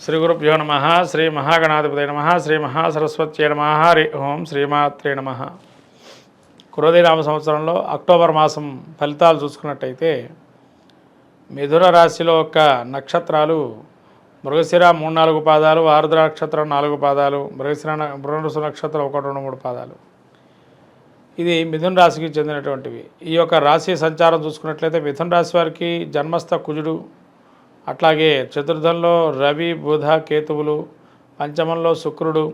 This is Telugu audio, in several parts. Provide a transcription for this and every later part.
శ్రీ గురుభ్యో నమ శ్రీ మహాగణాధిపతి నమ శ్రీ మహాసరస్వత్యే నమ హరి ఓం శ్రీమాత్రే నమ. కురోధినామ సంవత్సరంలో అక్టోబర్ మాసం ఫలితాలు చూసుకున్నట్టయితే మిథున రాశిలో ఒక నక్షత్రాలు మృగశిర మూడు నాలుగు పాదాలు ఆరుద్ర నక్షత్రం నాలుగు పాదాలు మృగశిర న- నక్షత్రం ఒకటి రెండు మూడు పాదాలు. ఇది మిథున రాశికి చెందినటువంటివి. ఈ యొక్క రాశి సంచారం చూసుకున్నట్లయితే మిథున రాశి వారికి జన్మస్థ కుజుడు అట్లాగే చతుర్థంలో రవి బుధ కేతువులు పంచమంలో శుక్రుడు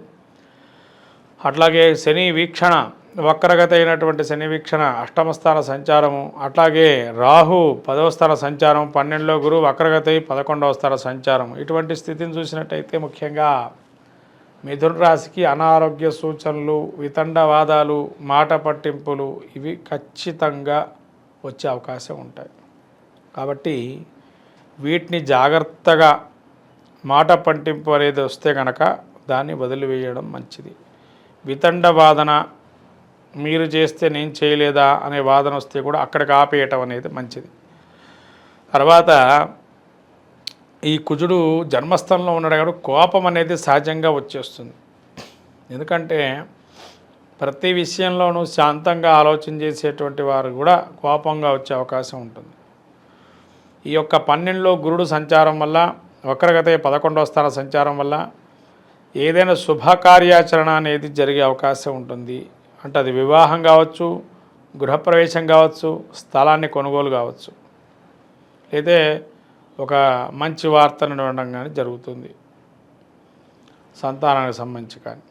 అట్లాగే శని వీక్షణ వక్రగత అయినటువంటి శని వీక్షణ అష్టమ స్థాన సంచారము అట్లాగే రాహు పదవ స్థాన సంచారం పన్నెండులో గురువు వక్రగత పదకొండవ స్థాన సంచారం ఇటువంటి స్థితిని చూసినట్టయితే ముఖ్యంగా మిథున రాశికి అనారోగ్య సూచనలు వితండవాదాలు మాట పట్టింపులు ఇవి ఖచ్చితంగా వచ్చే అవకాశం ఉంటాయి. కాబట్టి వీటిని జాగ్రత్తగా మాట పట్టింపు అనేది వస్తే కనుక దాన్ని వదిలివేయడం మంచిది. వితండ వాదన మీరు చేస్తే నేను చేయలేదా అనే వాదన వస్తే కూడా అక్కడికి ఆపేయటం అనేది మంచిది. తర్వాత ఈ కుజుడు జన్మస్థలంలో ఉన్నాడు కాబట్టి కోపం అనేది సహజంగా వచ్చేస్తుంది. ఎందుకంటే ప్రతి విషయంలోనూ శాంతంగా ఆలోచన చేసేటువంటి వారు కూడా కోపంగా వచ్చే అవకాశం ఉంటుంది. ఈ యొక్క పన్నెండులో గురుడు సంచారం వల్ల వక్రగత పదకొండవ స్థాన సంచారం వల్ల ఏదైనా శుభకార్యాచరణ అనేది జరిగే అవకాశం ఉంటుంది. అంటే అది వివాహం కావచ్చు గృహప్రవేశం కావచ్చు స్థలాన్ని కొనుగోలు కావచ్చు. అయితే ఒక మంచి వార్తను ఉండడం కానీ జరుగుతుంది. సంతానానికి సంబంధించి కానీ.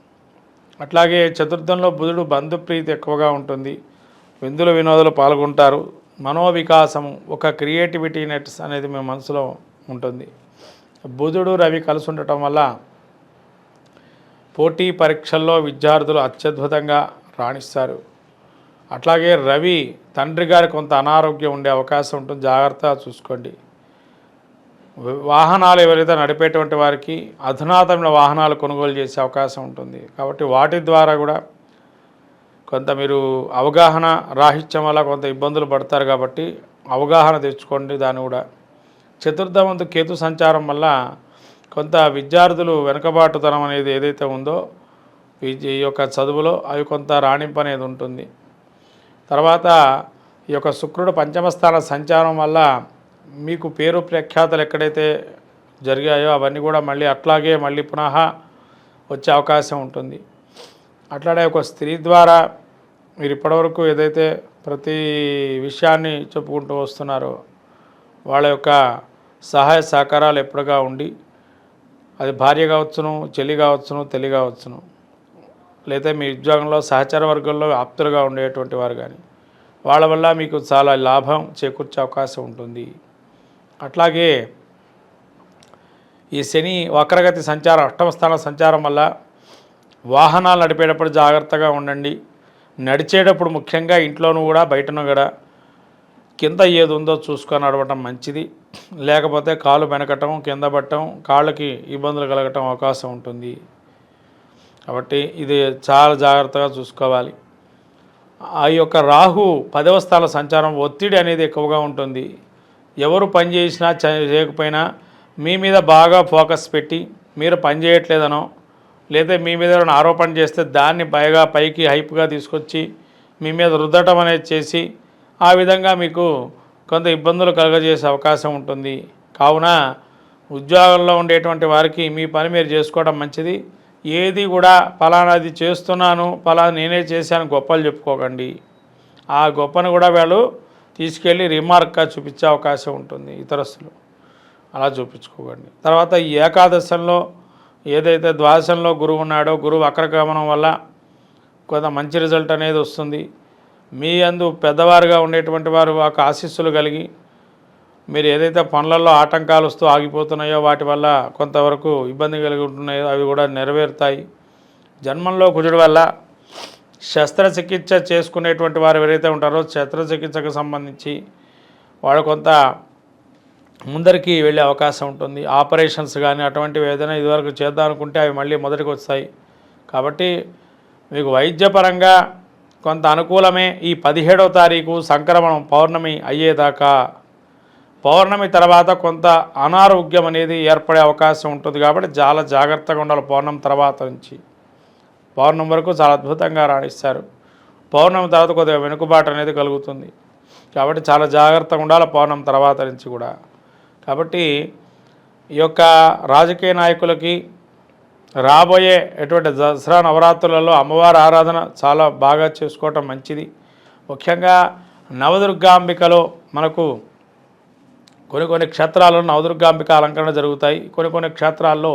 అట్లాగే చతుర్థంలో బుధుడు బంధుప్రీతి ఎక్కువగా ఉంటుంది. విందుల వినోదాలు పాల్గొంటారు. మనోవికాసము ఒక క్రియేటివిటీ నెట్స్ అనేది మీ మనసులో ఉంటుంది. బుధుడు రవి కలిసి ఉండటం వల్ల పోటీ పరీక్షల్లో విద్యార్థులు అత్యద్భుతంగా రాణిస్తారు. అట్లాగే రవి తండ్రి గారి కొంత అనారోగ్యం ఉండే అవకాశం ఉంటుంది. జాగ్రత్తగా చూసుకోండి. వాహనాలు ఎవరైతే నడిపేటువంటి వారికి అధునాతమైన వాహనాలు కొనుగోలు చేసే అవకాశం ఉంటుంది. కాబట్టి వాటి ద్వారా కూడా కొంత మీరు అవగాహన రాహిత్యం వల్ల కొంత ఇబ్బందులు పడతారు కాబట్టి అవగాహన తెచ్చుకోండి దాన్ని కూడా. చతుర్థవంతు కేతు సంచారం వల్ల కొంత విద్యార్థులు వెనుకబాటుతనం అనేది ఏదైతే ఉందో ఈ ఈ యొక్క చదువులో అవి కొంత రాణింపు అనేది ఉంటుంది. తర్వాత ఈ యొక్క శుక్రుడు పంచమస్థాన సంచారం వల్ల మీకు పేరు ప్రఖ్యాతలు ఎక్కడైతే జరిగాయో అవన్నీ కూడా మళ్ళీ అట్లాగే మళ్ళీ పునః వచ్చే అవకాశం ఉంటుంది. అట్లానే ఒక స్త్రీ ద్వారా మీరు ఇప్పటివరకు ఏదైతే ప్రతి విషయాన్ని చెప్పుకుంటూ వస్తున్నారో వాళ్ళ యొక్క సహాయ సహకారాలు ఎప్పుడుగా ఉండి అది భార్య కావచ్చును చెల్లి కావచ్చును తల్లి కావచ్చును లేదా మీ ఉద్యోగంలో సహచర వర్గంలో ఆప్తులుగా ఉండేటువంటి వారు కానీ వాళ్ళ వల్ల మీకు చాలా లాభం చేకూర్చే అవకాశం ఉంటుంది. అట్లాగే ఈ శని వక్రగతి సంచారం అష్టమ స్థాన సంచారం వల్ల వాహనాలు నడిపేటప్పుడు జాగ్రత్తగా ఉండండి. నడిచేటప్పుడు ముఖ్యంగా ఇంట్లోనూ కూడా బయటను కూడా కింద ఏది ఉందో చూసుకొని నడవటం మంచిది. లేకపోతే కాలు వెనకటం కింద పట్టడం కాళ్ళకి ఇబ్బందులు కలగటం అవకాశం ఉంటుంది. కాబట్టి ఇది చాలా జాగ్రత్తగా చూసుకోవాలి. ఆ యొక్క రాహు పదవ స్థాన సంచారం ఒత్తిడి అనేది ఎక్కువగా ఉంటుంది. ఎవరు పని చేసినా చేయకపోయినా మీ మీద బాగా ఫోకస్ పెట్టి మీరు పని చేయట్లేదనో లేదా మీ మీద ఏమైనా ఆరోపణ చేస్తే దాన్ని పైగా పైకి హైప్గా తీసుకొచ్చి మీ మీద రుద్దటం అనేది చేసి ఆ విధంగా మీకు కొంత ఇబ్బందులు కలుగజేసే అవకాశం ఉంటుంది. కావున ఉద్యోగంలో ఉండేటువంటి వారికి మీ పని మీరు చేసుకోవడం మంచిది. ఏది కూడా ఫలానాది చేస్తున్నాను ఫలానా నేనే చేశాను గొప్పలు చెప్పుకోకండి. ఆ గొప్పను కూడా వాళ్ళు తీసుకెళ్ళి రిమార్క్గా చూపించే అవకాశం ఉంటుంది ఇతరస్తులు. అలా చూపించుకోకండి. తర్వాత ఈ ఏకాదశంలో ఏదైతే ద్వాదశంలో గురువు ఉన్నాడో గురువు అక్రగమనం వల్ల కొంత మంచి రిజల్ట్ అనేది వస్తుంది. మీ అందు పెద్దవారుగా ఉండేటువంటి వారు ఒక ఆశీస్సులు కలిగి మీరు ఏదైతే పనులలో ఆటంకాలు వస్తూ ఆగిపోతున్నాయో వాటి వల్ల కొంతవరకు ఇబ్బంది కలిగి ఉంటున్నాయో అవి కూడా నెరవేరుతాయి. జన్మంలో కుజుడు వల్ల శస్త్రచికిత్స చేసుకునేటువంటి వారు ఎవరైతే ఉంటారో శస్త్రచికిత్సకు సంబంధించి వాళ్ళు కొంత ముందరికి వెళ్ళే అవకాశం ఉంటుంది. ఆపరేషన్స్ కానీ అటువంటివి ఏదైనా ఇదివరకు చేద్దాం అనుకుంటే అవి మళ్ళీ మొదటికి వస్తాయి కాబట్టి మీకు వైద్యపరంగా కొంత అనుకూలమే. ఈ పదిహేడవ తారీఖు సంక్రమణం పౌర్ణమి అయ్యేదాకా. పౌర్ణమి తర్వాత కొంత అనారోగ్యం అనేది ఏర్పడే అవకాశం ఉంటుంది కాబట్టి చాలా జాగ్రత్తగా ఉండాలి పౌర్ణమి తర్వాత నుంచి. పౌర్ణమి వరకు చాలా అద్భుతంగా రాణిస్తారు. పౌర్ణమి తర్వాత కొద్దిగా వెనుకబాటు అనేది కలుగుతుంది. కాబట్టి చాలా జాగ్రత్తగా ఉండాలి పౌర్ణమి తర్వాత నుంచి కూడా. కాబట్టి ఈ యొక్క రాజకీయ నాయకులకి రాబోయే ఎటువంటి దసరా నవరాత్రులలో అమ్మవారి ఆరాధన చాలా బాగా చేసుకోవటం మంచిది. ముఖ్యంగా నవదుర్గాంబికలో మనకు కొన్ని కొన్ని క్షేత్రాల్లో నవదుర్గాంబిక అలంకరణ జరుగుతాయి. కొన్ని కొన్ని క్షేత్రాల్లో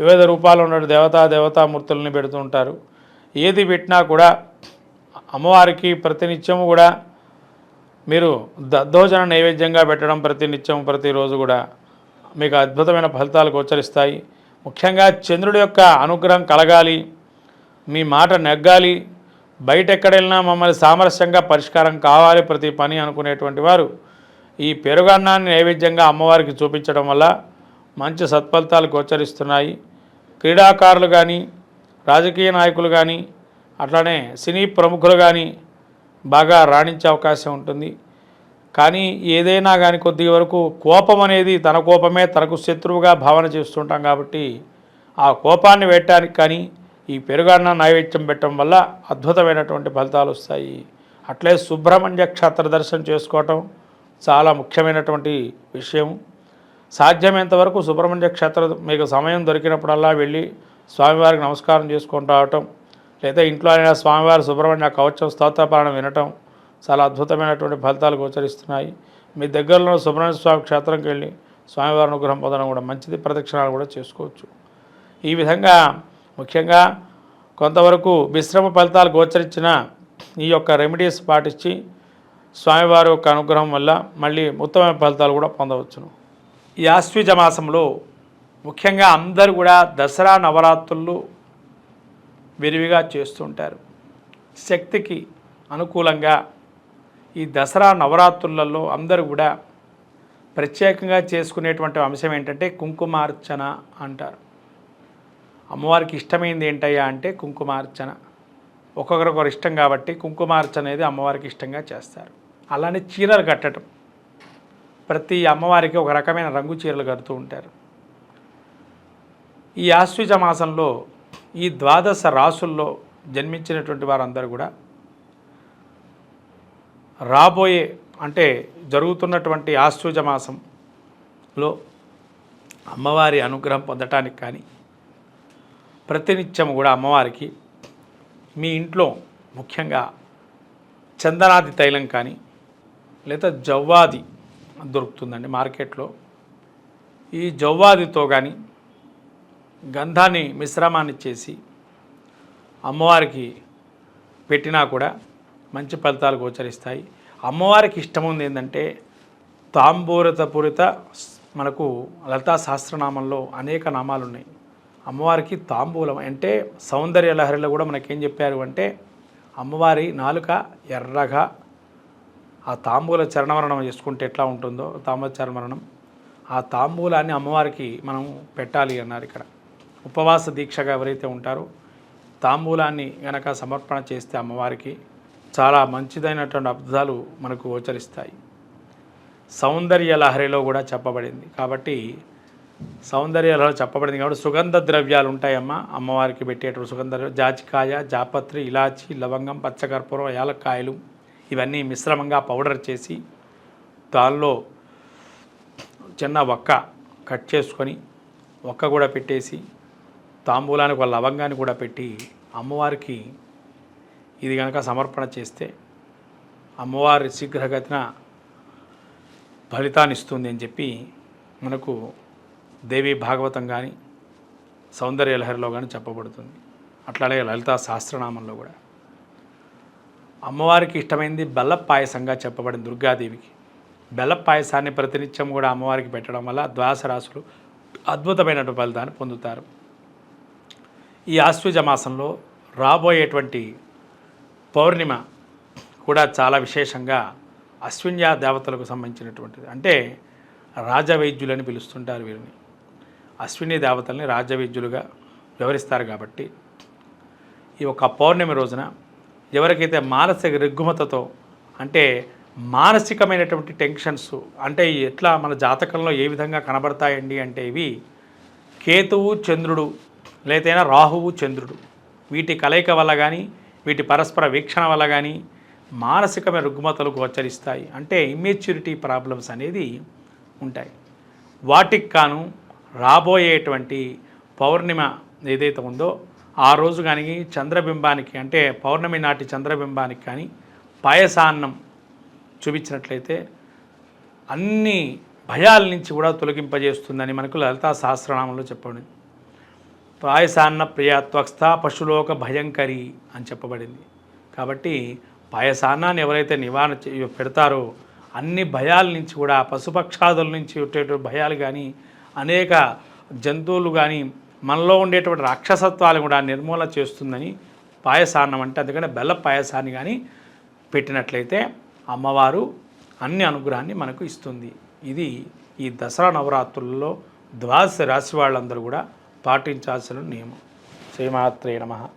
వివిధ రూపాలు ఉన్న దేవతా దేవతామూర్తుల్ని పెడుతూ ఉంటారు. ఏది పెట్టినా కూడా అమ్మవారికి ప్రతినిత్యము కూడా మీరు దద్దోజన నైవేద్యంగా పెట్టడం ప్రతినిత్యం ప్రతిరోజు కూడా మీకు అద్భుతమైన ఫలితాలు గోచరిస్తాయి. ముఖ్యంగా చంద్రుడి యొక్క అనుగ్రహం కలగాలి మీ మాట నెగ్గాలి బయట ఎక్కడెళ్ళినా మమ్మల్ని సామరస్యంగా పరిష్కారం కావాలి ప్రతి పని అనుకునేటువంటి వారు ఈ పెరుగన్నాన్ని నైవేద్యంగా అమ్మవారికి చూపించడం వల్ల మంచి సత్ఫలితాలు గోచరిస్తున్నాయి. క్రీడాకారులు కానీ రాజకీయ నాయకులు కానీ అట్లానే సినీ ప్రముఖులు కానీ బాగా రాణించే అవకాశం ఉంటుంది. కానీ ఏదైనా కానీ కొద్ది వరకు కోపం అనేది తన కోపమే తనకు శత్రువుగా భావన చేస్తుంటాం కాబట్టి ఆ కోపాన్ని వేయటానికి కానీ ఈ పెరుగన్న నైవేద్యం పెట్టడం వల్ల అద్భుతమైనటువంటి ఫలితాలు వస్తాయి. అట్లే సుబ్రహ్మణ్య క్షేత్ర దర్శనం చేసుకోవటం చాలా ముఖ్యమైనటువంటి విషయం. సాధ్యమైనంత వరకు సుబ్రహ్మణ్య క్షేత్ర మీకు సమయం దొరికినప్పుడల్లా వెళ్ళి స్వామివారికి నమస్కారం చేసుకొని రావటం లేదా ఇంట్లో అయినా స్వామివారి సుబ్రహ్మణ్య కవచం స్తోత్రపాలన వినటం చాలా అద్భుతమైనటువంటి ఫలితాలు గోచరిస్తున్నాయి. మీ దగ్గరలో సుబ్రహ్మణ్య స్వామి క్షేత్రంకి వెళ్ళి స్వామివారి అనుగ్రహం పొందడం కూడా మంచిది ప్రదక్షిణాలు కూడా చేసుకోవచ్చు. ఈ విధంగా ముఖ్యంగా కొంతవరకు మిశ్రమ ఫలితాలు గోచరించిన ఈ యొక్క రెమెడీస్ పాటించి స్వామివారి యొక్క అనుగ్రహం వల్ల మళ్ళీ ఉత్తమమైన ఫలితాలు కూడా పొందవచ్చును. ఈ ఆశ్వీజ మాసంలో ముఖ్యంగా అందరూ కూడా దసరా నవరాత్రులు విరివిగా చేస్తుంటారు. శక్తికి అనుకూలంగా ఈ దసరా నవరాత్రులలో అందరూ కూడా ప్రత్యేకంగా చేసుకునేటువంటి అంశం ఏంటంటే కుంకుమార్చన అంటారు. అమ్మవారికి ఇష్టమైంది ఏంటయ్యా అంటే కుంకుమార్చన. ఒక్కొక్కరొకరు ఇష్టం కాబట్టి కుంకుమార్చన అనేది అమ్మవారికి ఇష్టంగా చేస్తారు. అలానే చీరలు కట్టడం. ప్రతి అమ్మవారికి ఒక రకమైన రంగు చీరలు కడుతూ ఉంటారు. ఈ ఆశ్వజ మాసంలో ఈ ద్వాదశ రాసుల్లో జన్మించినటువంటి వారందరూ కూడా రాబోయే అంటే జరుగుతున్నటువంటి ఆశ్వజ మాసంలో అమ్మవారి అనుగ్రహం పొందటానికి కానీ ప్రతినిత్యం కూడా అమ్మవారికి మీ ఇంట్లో ముఖ్యంగా చందనాది తైలం కానీ లేదా జవ్వాది దొరుకుతుందండి మార్కెట్లో. ఈ జవ్వాదితో కానీ గంధాన్ని మిశ్రమాన్ని చేసి అమ్మవారికి పెట్టినా కూడా మంచి ఫలితాలు గోచరిస్తాయి. అమ్మవారికి ఇష్టం ఉంది ఏంటంటే తాంబూరతపూరిత మనకు లలితా సహస్రనామంలో అనేక నామాలు ఉన్నాయి అమ్మవారికి తాంబూలం అంటే సౌందర్య లహరిలో కూడా మనకేం చెప్పారు అంటే అమ్మవారి నాలుక ఎర్రగా ఆ తాంబూల చరణమరణం చేసుకుంటే ఎట్లా ఉంటుందో తాంబూల చరణమరణం ఆ తాంబూలాన్ని అమ్మవారికి మనం పెట్టాలి అన్నారు ఇక్కడ. ఉపవాస దీక్షగా ఎవరైతే ఉంటారో తాంబూలాన్ని గనక సమర్పణ చేస్తే అమ్మవారికి చాలా మంచిదైనటువంటి అబ్దాలు మనకు గోచరిస్తాయి. సౌందర్య లహరిలో కూడా చెప్పబడింది. కాబట్టి సౌందర్య చెప్పబడింది కాబట్టి సుగంధ ద్రవ్యాలు ఉంటాయమ్మా. అమ్మవారికి పెట్టేటువంటి సుగంధ జాజికాయ జాపత్రి ఇలాచి లవంగం పచ్చకర్పూరం యాలక్కాయలు ఇవన్నీ మిశ్రమంగా పౌడర్ చేసి దానిలో చిన్న ఒక్క కట్ చేసుకొని ఒక్క కూడా పెట్టేసి తాంబూలానికి ఒక లవంగాన్ని కూడా పెట్టి అమ్మవారికి ఇది కనుక సమర్పణ చేస్తే అమ్మవారి శీఘ్రగతిన ఫలితాన్ని ఇస్తుంది అని చెప్పి మనకు దేవి భాగవతం కానీ సౌందర్య లహరిలో కానీ చెప్పబడుతుంది. అట్లాగే లలితా సహస్రనామంలో కూడా. అమ్మవారికి ఇష్టమైంది బెల్ల పాయసంగా చెప్పబడింది దుర్గాదేవికి. బెల్ల పాయసాన్ని ప్రతినిత్యం కూడా అమ్మవారికి పెట్టడం వల్ల ద్వాస రాశులు అద్భుతమైనటువంటి ఫలితాన్ని పొందుతారు. ఈ ఆశ్వజ మాసంలో రాబోయేటువంటి పౌర్ణిమ కూడా చాలా విశేషంగా అశ్విన్యా దేవతలకు సంబంధించినటువంటిది. అంటే రాజవైద్యులని పిలుస్తుంటారు వీరిని. అశ్విని దేవతల్ని రాజవైద్యులుగా వివరిస్తారు కాబట్టి ఈ ఒక పౌర్ణమి రోజున ఎవరికైతే మానసిక రుగ్మతతో అంటే మానసికమైనటువంటి టెన్షన్స్ అంటే ఎట్లా మన జాతకంలో ఏ విధంగా కనబడతాయండి అంటే ఇవి కేతువు చంద్రుడు లేదైనా రాహువు చంద్రుడు. వీటి కలయిక వల్ల కానీ వీటి పరస్పర వీక్షణ వల్ల కానీ మానసికమైన రుగ్మతలు గోచరిస్తాయి. అంటే ఇమ్మెచ్యూరిటీ ప్రాబ్లమ్స్ అనేది ఉంటాయి. వాటికి కాను రాబోయేటువంటి పౌర్ణిమ ఏదైతే ఉందో ఆ రోజు కానీ చంద్రబింబానికి అంటే పౌర్ణమి నాటి చంద్రబింబానికి కానీ పాయసాన్నం చూపించినట్లయితే అన్ని భయాల నుంచి కూడా తొలగింపజేస్తుందని మనకు లలితా సహస్రనామంలో చెప్పండి పాయసాన్న ప్రియాత్వస్థ పశులోక భయంకరి అని చెప్పబడింది. కాబట్టి పాయసాన్నాన్ని ఎవరైతే నివారణ పెడతారో అన్ని భయాల నుంచి కూడా పశుపక్షాదుల నుంచి ఉండేటువంటి భయాలు కానీ అనేక జంతువులు కానీ మనలో ఉండేటువంటి రాక్షసత్వాలు కూడా నిర్మూలన చేస్తుందని పాయసాన్నం అంటే. అందుకనే బెల్ల పాయసాన్ని కానీ పెట్టినట్లయితే అమ్మవారు అన్ని అనుగ్రహాన్ని మనకు ఇస్తుంది. ఇది ఈ దసరా నవరాత్రుల్లో ద్వాదశ రాశి వాళ్ళందరూ కూడా పాటించాల్సిన నియమం. శ్రీమాత్రే నమ.